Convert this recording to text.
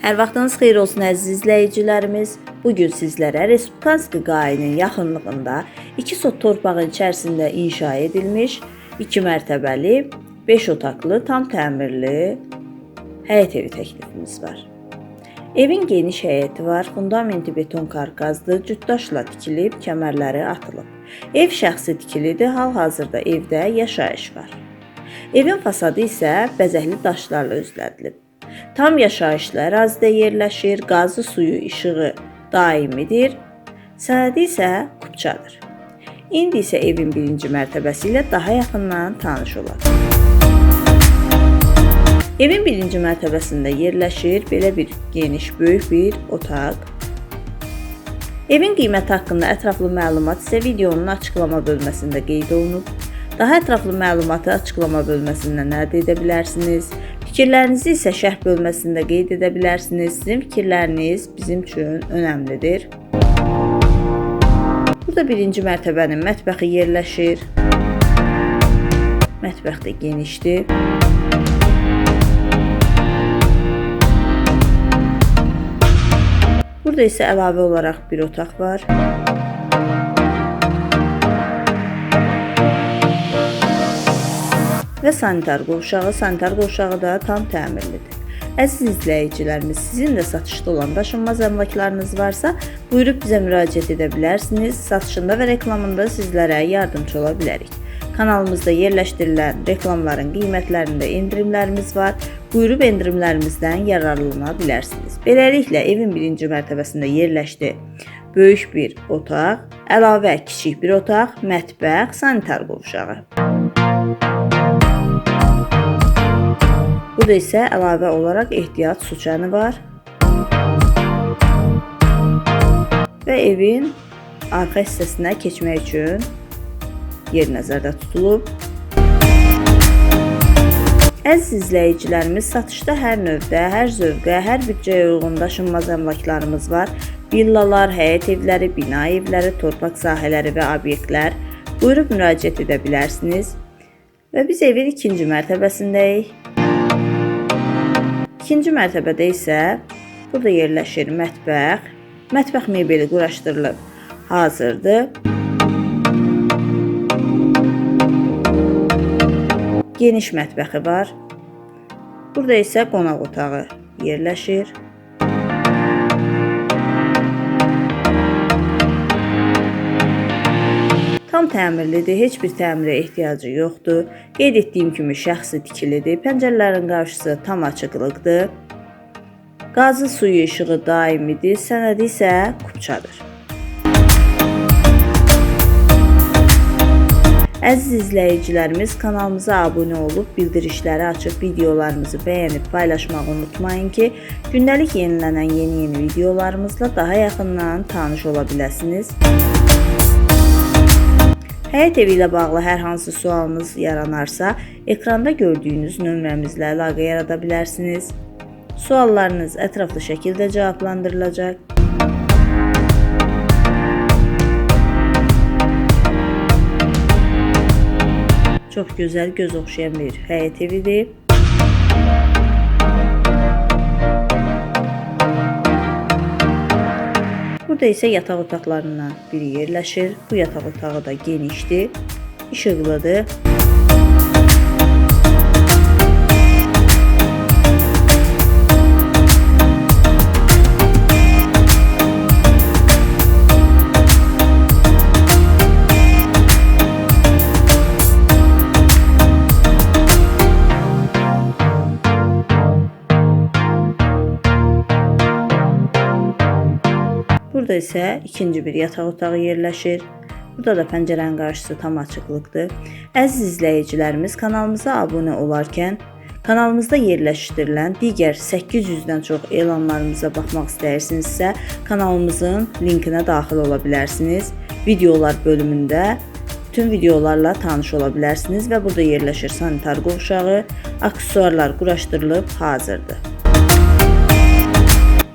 Hər vaxtınız xeyir olsun əziz izləyicilərimiz. Bu gün sizlərə Respublikanski qayının yaxınlığında 2 sot torpağın içərisində inşa edilmiş 2 mərtəbəli, 5 otaqlı, tam təmirli həyət evi təklifimiz var. Evin geniş həyəti var, fundamenti beton karkazdır, cütdaşla tikilib, kəmərləri atılıb. Ev şəxsi tikilidir, hal-hazırda evdə yaşayış var. Evin fasadı isə bəzəkli daşlarla özlədilib. Tam yaşayışlı ərazidə yerləşir, qazı suyu, işığı daimidir. Sənədi isə kupçadır. İndi isə evin birinci mərtəbəsi ilə daha yaxından tanış olaq. Evin birinci mərtəbəsində yerləşir belə bir geniş, böyük bir otaq. Evin qiyməti haqqında ətraflı məlumat isə videonun açıqlama bölməsində qeyd olunub. Daha ətraflı məlumatı açıqlama bölməsindən əldə edə bilərsiniz. Fikirlərinizi isə şərh bölməsində qeyd edə bilərsiniz. Sizin fikirləriniz bizim üçün önəmlidir. Burada birinci mərtəbənin mətbəxi yerləşir. Mətbəx də genişdir. Burada isə əlavə olaraq bir otaq var. Və sanitar qovşağı, sanitar qovşağı da tam təmirlidir. Əziz izləyicilərimiz, sizin də satışda olan daşınmaz əmlaklarınız varsa, buyurub bizə müraciət edə bilərsiniz. Satışında və reklamında sizlərə yardımcı ola bilərik. Kanalımızda yerləşdirilən reklamların qiymətlərində endirimlərimiz var. Buyurub endirimlərimizdən yararlana bilərsiniz. Beləliklə evin birinci mərtəbəsində yerləşdi böyük bir otaq, əlavə kiçik bir otaq, mətbəx, sanitar qovşağı. Burada isə əlavə olaraq ehtiyat su çəni var. Və evin arxa hissəsinə keçmək üçün yer nəzərdə tutulub. Əziz izləyicilərimiz, satışda hər növdə, hər zövqə, hər büdcəyə uyğun daşınmaz əmlaklarımız var. Villalar, həyət evləri, bina evləri, torpaq sahələri və obyektlər. Buyurub müraciət edə bilərsiniz. Və biz evin ikinci mərtəbəsindəyik. İkinci mərtəbədə isə burada yerləşir mətbəx. Mətbəx mebeli quraşdırılıb hazırdır. Geniş mətbəxi var. Burada isə qonaq otağı yerləşir. Tam təmirlidir, heç bir təmirə ehtiyacı yoxdur. Qeyd etdiyim kimi şəxsi tikilidir. Pəncərələrin qarşısı tam açıqlıqdır. Qazı suyu işığı daimidir, sənədi isə kupçadır. Əziz izləyicilərimiz kanalımıza abunə olub bildirişləri açıb videolarımızı bəyənib paylaşmağı unutmayın ki, gündəlik yenilənən yeni-yeni videolarımızla daha yaxından tanış ola biləsiniz. Həyət evi ilə bağlı hər hansı sualınız yaranarsa, ekranda gördüyünüz nömrəmizlə əlaqə yarada bilərsiniz. Suallarınız ətraflı şəkildə cavablandırılacaq. Çox gözəl, göz oxşayan bir həyət evidir. Burada isə yataq otaqlarından biri yerləşir. Bu yataq otağı da genişdir, işıqlıdır. Burada isə ikinci bir yataq otağı yerləşir. Burada da pəncərənin qarşısı tam açıqlıqdır. Əziz izləyicilərimiz, kanalımıza abunə olarkən kanalımızda yerləşdirilən digər 800-dən çox elanlarımıza baxmaq istəyirsinizsə, kanalımızın linkinə daxil ola bilərsiniz. Videolar bölümündə bütün videolarla tanış ola bilərsiniz və burada yerləşir sanitar qovşağı, aksesuarlar quraşdırılıb hazırdır.